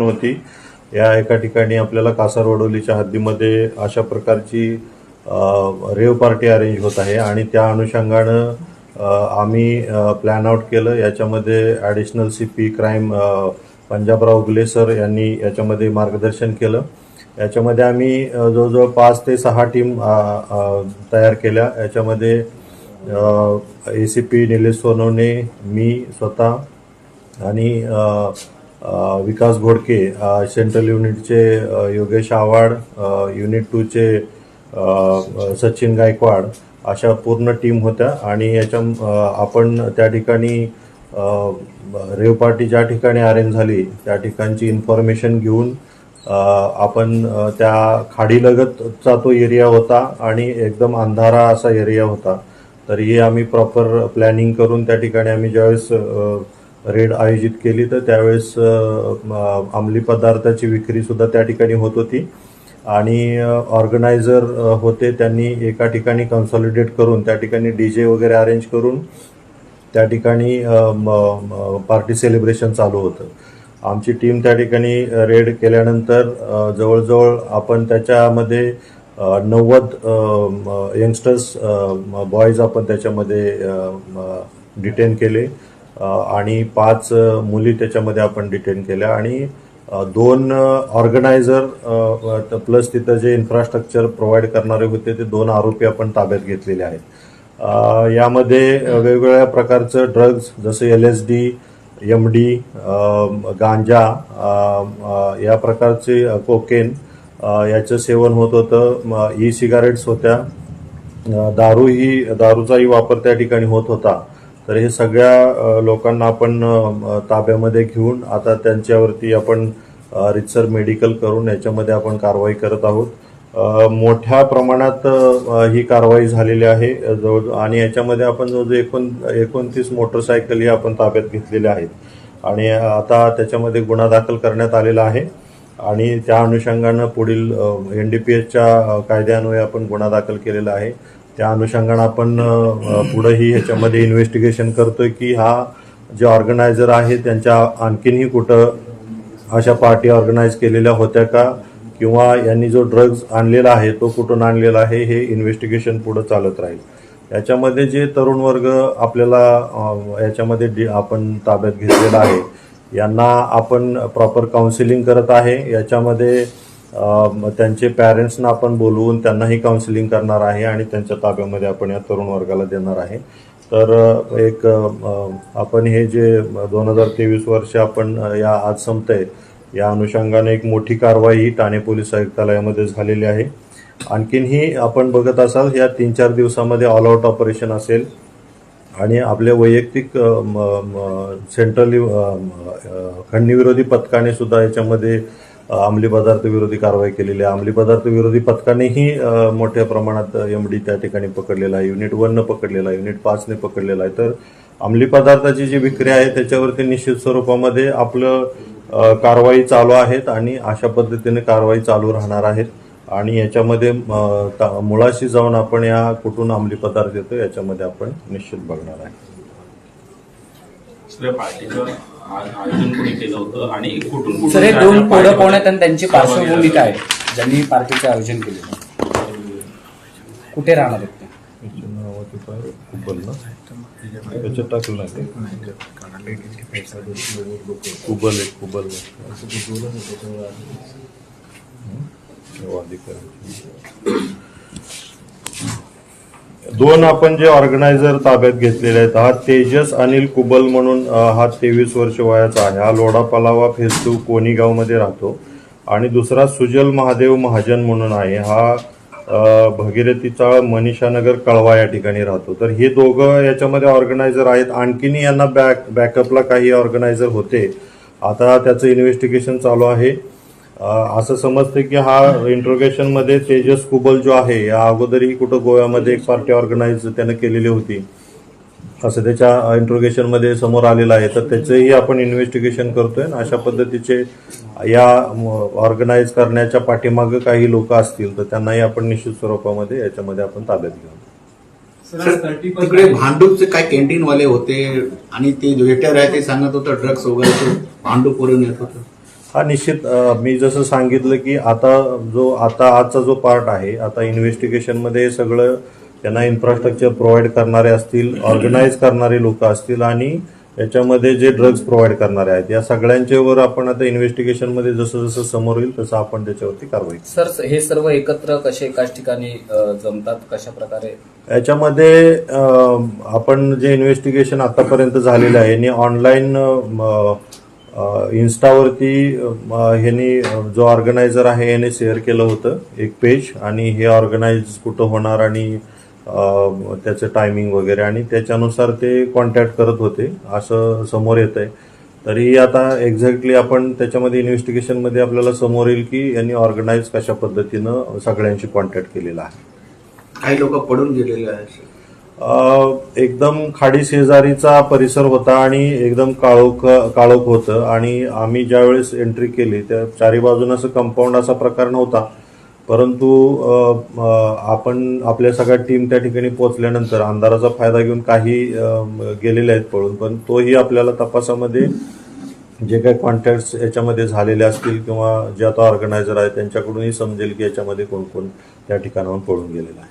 होती. या एका ठिकाणी आपल्याला कासारवडोलीच्या हद्दीमध्ये अशा प्रकारची रेव पार्टी अरेंज होत आहे आणि त्या अनुषंगानं आम्ही प्लॅन आउट केलं. याच्यामध्ये additional C P crime Panjabrao Ugale sir यांनी याच्यामध्ये मार्गदर्शन केलं. याच्यामध्ये आम्ही जवळजवळ पाच ते सहा टीम तयार केल्या. याच्यामध्ये A C P Nilesh Sonawane मी स्वतः आणि विकास घोडके सेंट्रल युनिटचे योगेश आव्हाड युनिट टूचे सचिन गायकवाड अशा पूर्ण टीम होत्या. आणि याच्या आपण त्या ठिकाणी रेव पार्टी ज्या ठिकाणी अरेंज झाली त्या ठिकाणची इन्फॉर्मेशन घेऊन आपण त्या खाडीलगतचा तो एरिया होता आणि एकदम अंधारा असा एरिया होता. तरीही आम्ही प्रॉपर प्लॅनिंग करून त्या ठिकाणी आम्ही ज्यावेळेस रेड आयोजित केली तर त्यावेळेस अंमली पदार्थाची विक्री सुद्धा त्या ठिकाणी होत होती. आणि ऑर्गनायझर होते त्यांनी एका ठिकाणी कन्सॉलिडेट करून त्या ठिकाणी डी जे वगैरे अरेंज करून त्या ठिकाणी पार्टी सेलिब्रेशन चालू होतं. आमची टीम त्या ठिकाणी रेड केल्यानंतर जवळजवळ आपण त्याच्यामध्ये नव्वद यंगस्टर्स बॉयज आपण त्याच्यामध्ये डिटेन केले. आणि पाच मुली त्याच्यामध्ये आपण डिटेन केल्या आणि दोन ऑर्गनायझर प्लस तिथं जे इन्फ्रास्ट्रक्चर प्रोव्हाइड करणारे होते ते दोन आरोपी आपण ताब्यात घेतलेले आहेत. यामध्ये वेगवेगळ्या प्रकारचं ड्रग्ज जसं L S D M D ganja या प्रकारचे कोकेन याचं सेवन होत होतं. ई सिगारेट्स होत्या. दारू ही दारूचाही वापर त्या ठिकाणी होत होता. तर हे सगळ्या लोकांना आपण ताब्यामध्ये घेऊन आता त्यांच्यावरती आपण रितसर मेडिकल करून याच्यामध्ये आपण कारवाई करत आहोत. मोठ्या प्रमाणात ही कारवाई झालेली आहे. जवळ आणि याच्यामध्ये आपण जवळजवळ एकोण एकोणतीस मोटरसायकली आपण ताब्यात घेतलेल्या आहेत. आणि आता त्याच्यामध्ये गुन्हा दाखल करण्यात आलेला आहे. आणि त्या अनुषंगानं पुढील एन डी पी एसच्या कायद्यान्वये आपण गुन्हा दाखल केलेला आहे. त्या अनुषंगानं आपण पुढंही ह्याच्यामध्ये इन्व्हेस्टिगेशन करतोय की हा जे ऑर्गनायझर आहे त्यांच्या आणखीनही कुठं अशा पार्टी ऑर्गनाईज केलेल्या होत्या का? किंवा यांनी जो ड्रग्ज आणलेला आहे तो कुठून आणलेला आहे हे इन्व्हेस्टिगेशन पुढं चालत राहील. याच्यामध्ये जे तरुण वर्ग आपल्याला याच्यामध्ये डि- आपण ताब्यात घेतलेला आहे यांना आपण प्रॉपर काउन्सिलिंग करत आहे. याच्यामध्ये त्यांचे पॅरेंट्सना आपण बोलवून त्यांनाही काउन्सिलिंग करणार आहे आणि त्यांच्या ताब्यामध्ये आपण या तरुण वर्गाला देणार आहे. तर एक आपण हे जे दोन हजार तेवीस वर्ष आपण या आज संपतंय या अनुषंगाने एक मोठी कारवाई ठाणे पोलीस आयुक्तालयामध्ये झालेली आहे. आणखीनही आपण बघत असाल या तीन चार दिवसामध्ये ऑल आउट ऑपरेशन असेल आणि आपल्या वैयक्तिक म- सेंट्रल अ, खंडणीविरोधी पथकाने सुद्धा याच्यामध्ये अंमली पदार्थ विरोधी कारवाई केलेली आहे. अंमली पदार्थ विरोधी पथकानेही मोठ्या प्रमाणात एम डी त्या ठिकाणी पकडलेला आहे. युनिट वननं पकडलेला आहे. युनिट पाचने पकडलेला आहे. तर अंमली पदार्थाची जी विक्री आहे त्याच्यावरती निश्चित स्वरूपामध्ये आपलं कारवाई चालू आहेत आणि अशा पद्धतीने कारवाई चालू राहणार आहेत. आणि याच्यामध्ये ता- मुळाशी जाऊन आपण या कुठून अंमली पदार्थ येतो याच्यामध्ये आपण निश्चित बघणार आहे. पार्टीचं आयोजन कोणी केलं होतं आणि कुठून कुठून सर हे दोन पोरं पार्टीमध्ये पोहण्यात आणि त्यांची पार्श्वभूमी? काय? ज्यांनी पार्टीचं आयोजन केलेलं. कुठे राहणार आहेत ते? आहे, ना त्याच्यात टाकलं नाही ते. कुबल आहे कुबल हो. दोन आपण जे ऑर्गनायझर ताब्यात घेतलेले आहेत हा तेजस अनिल कुबल म्हणून हा तेवीस वर्ष वयाचा आहे. हा लोढा पलावा फेस्तू कोणीगावमध्ये राहतो. आणि दुसरा सुजल महादेव महाजन म्हणून आहे. हा भगीरथीचा भगीरथी चाळ मनीषानगर कळवा या ठिकाणी राहतो. तर हे दोघं याच्यामध्ये ऑर्गनायझर आहेत. आणखीनही यांना बॅक बॅकअपला काही ऑर्गनायझर होते. आता त्याचं इन्व्हेस्टिगेशन चालू आहे. असं समजतं की हा इंट्रोगेशनमध्ये तेजस कुबल जो आहे या अगोदरही कुठं गोव्यामध्ये एक पार्टी ऑर्गनाईज त्यानं केलेली होती. असं त्याच्या इंट्रोगेशनमध्ये समोर आलेलं आहे. तर त्याचंही आपण इन्व्हेस्टिगेशन करतोय आणि अशा पद्धतीचे या ऑर्गनाईज करण्याच्या पाठीमागं काही लोक असतील तर त्यांनाही आपण निश्चित स्वरूपामध्ये याच्यामध्ये आपण ताब्यात घेऊ. सर, तिकडे भांडूपचे काय कॅन्टीन वाले होते आणि ते वेटर आहे ते सांगत होतं ड्रग्स वगैरे तो भांडूप वरून येत होतं. हा निश्चित अ, मी जसं सांगितलं की आता जो आता आजचा जो पार्ट आहे आता इन्व्हेस्टिगेशनमध्ये सगळं त्यांना इन्फ्रास्ट्रक्चर प्रोव्हाइड करणारे असतील ऑर्गनाईज करणारे लोक असतील आणि याच्यामध्ये जे ड्रग्ज प्रोव्हाइड करणारे आहेत या सगळ्यांच्यावर आपण आता इन्व्हेस्टिगेशनमध्ये जसं जसं समोर येईल तसं आपण त्याच्यावरती कारवाई करू. सर हे सर्व एकत्र कसे एकाच ठिकाणी अ, जमतात कशा प्रकारे याच्यामध्ये अं, आपण जे इन्व्हेस्टिगेशन आतापर्यंत झालेलं आहे यांनी ऑनलाईन इन्स्टावरती ह्यांनी जो ऑर्गनायझर आहे याने शेअर केलं होतं एक पेज आणि हे ऑर्गनाइज कुठं होणार आणि त्याचं टायमिंग वगैरे आणि त्याच्यानुसार ते कॉन्टॅक्ट करत होते असं समोर येत आहे तरी आता एक्झॅक्टली आपण त्याच्यामध्ये इन्व्हेस्टिगेशनमध्ये आपल्याला समोर येईल की यांनी ऑर्गनाईज कशा पद्धतीनं सगळ्यांशी कॉन्टॅक्ट केलेला आहे. काही लोक पडून गेलेले आहेत. एकदम खाडी शेजारीचा परिसर होता आणि एकदम काळोख काळोख होतं. आणि आम्ही ज्यावेळेस एंट्री केली त्या चारी बाजून असं कंपाऊंड असा प्रकार नव्हता. परंतु आपण आपल्या सगळ्या टीम त्या ठिकाणी पोहोचल्यानंतर अंधाराचा फायदा घेऊन काही गेलेले आहेत पळून. पण तोही आपल्याला तपासामध्ये जे काही कॉन्टॅक्ट याच्यामध्ये झालेले असतील किंवा जे आता ऑर्गनायझर आहेत त्यांच्याकडूनही समजेल की याच्यामध्ये कोण कोण त्या ठिकाणाहून पळून गेलेलं आहे.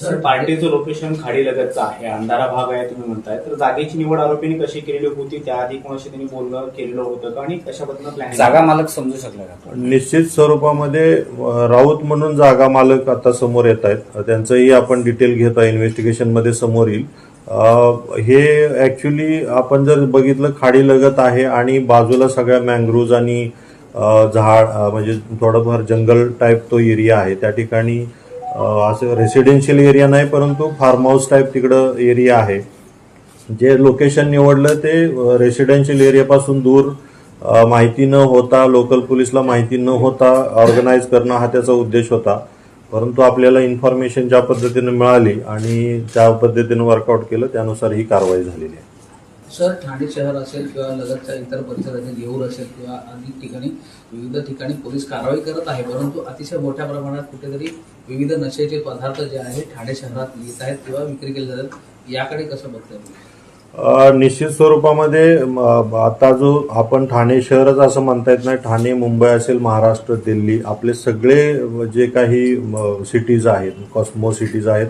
सर पार्टीचं लोकेशन खाडी लगतचं आहे. अंधारा भाग आहे तुम्ही म्हणताय. तर जागेची निवड आरोपीने कशी केलेली होती? त्याआधी कोणाशी त्यांनी बोलणं केलेलं होतं का? आणि कशा पद्धतीनं प्लॅनिंग जागा मालक समजू शकला का? निश्चित स्वरूपामध्ये राऊत म्हणून जागा मालक आता समोर येत आहेत. त्यांचंही आपण डिटेल घेत आहे. इन्व्हेस्टिगेशनमध्ये समोर येईल. हे ऍक्च्युली आपण जर बघितलं खाडी लगत आहे आणि बाजूला सगळ्या मँग्रोव्ज आणि झाड म्हणजे थोडंफार जंगल टाईप तो एरिया आहे. त्या ठिकाणी असं रेसिडेन्शियल एरिया नाही परंतु फार्म हाऊस टाईप तिकडं एरिया आहे. जे लोकेशन निवडलं ते रेसिडेन्शियल एरियापासून दूर माहिती न होता लोकल पोलीसला माहिती न होता ऑर्गनाईज करणं हा त्याचा उद्देश होता. परंतु आपल्याला इन्फॉर्मेशन ज्या पद्धतीनं मिळाली आणि त्या पद्धतीनं वर्कआउट केलं त्यानुसार ही कारवाई झालेली आहे. सर ठाणे शहर असेल किंवा लगतच्या इतर परिसरातील येऊर असेल किंवा अनेक ठिकाणी विविध ठिकाणी पोलीस कारवाई करत आहे परंतु अतिशय मोठ्या प्रमाणात कुठेतरी विविध नशेचे पदार्थ जे आहे ठाणे शहरात येत आहेत किंवा विक्री केले जातात. याकडे कसं बघताय निश्चित स्वरूपामध्ये म, आता जो आपण ठाणे शहरच असं म्हणता येत नाही ठाणे मुंबई असेल महाराष्ट्र दिल्ली आपले सगळे जे काही सिटीज आहेत कॉस्मो सिटीज आहेत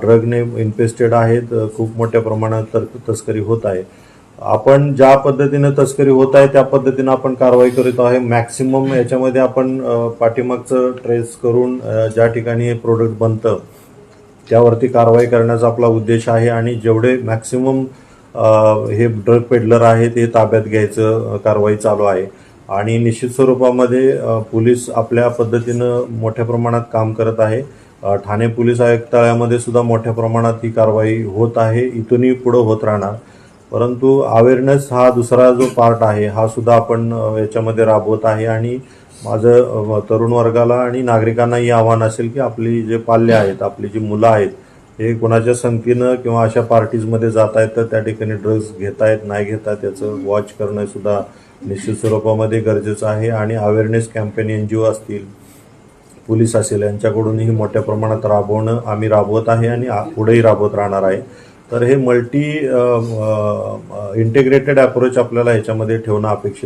ड्रगने इन्फेस्टेड आहेत खूप मोठ्या प्रमाणात तर तस्करी होत आहे. आपण ज्या पद्धतीनं तस्करी होत आहे त्या पद्धतीनं आपण कारवाई करीत आहे. मॅक्सिमम याच्यामध्ये आपण पाठीमागचं ट्रेस करून ज्या ठिकाणी हे प्रोडक्ट बनतं त्यावरती कारवाई करण्याचा आपला उद्देश आहे. आणि जेवढे मॅक्सिमम हे ड्रग पेडलर आहेत हे ताब्यात घ्यायचं कारवाई चालू आहे. आणि निश्चित स्वरूपामध्ये पोलीस आपल्या पद्धतीनं मोठ्या प्रमाणात काम करत आहे. ठाणे पोलीस आयुक्तालयामध्ये सुद्धा मोठ्या प्रमाणात ही कारवाई होत आहे. इथूनही पुढं होत राहणार. परंतु अवेअरनेस हा दुसरा जो पार्ट आहे हा सुद्धा आपण याच्यामध्ये राबवत आहे आणि माझं तरुण वर्गाला आणि नागरिकांनाही आव्हान असेल की आपली जे पाल्य आहेत आपली जी मुलं आहेत हे कोणाच्या संगतीनं किंवा अशा पार्टीजमध्ये जात आहेत तर त्या ठिकाणी ड्रग्ज घेतायत नाही घेतायत याचं वॉच करणं सुद्धा निश्चित स्वरूपामध्ये गरजेचं आहे. आणि awareness campaign N G O असतील पोलीस असेल यांच्याकडूनही मोठ्या प्रमाणात राबवणं आम्ही राबवत आहे आणि पुढेही राबवत राहणार आहे. तर हे मल्टी इंटिग्रेटेड अप्रोच आपल्याला याच्यामध्ये ठेवणं अपेक्षित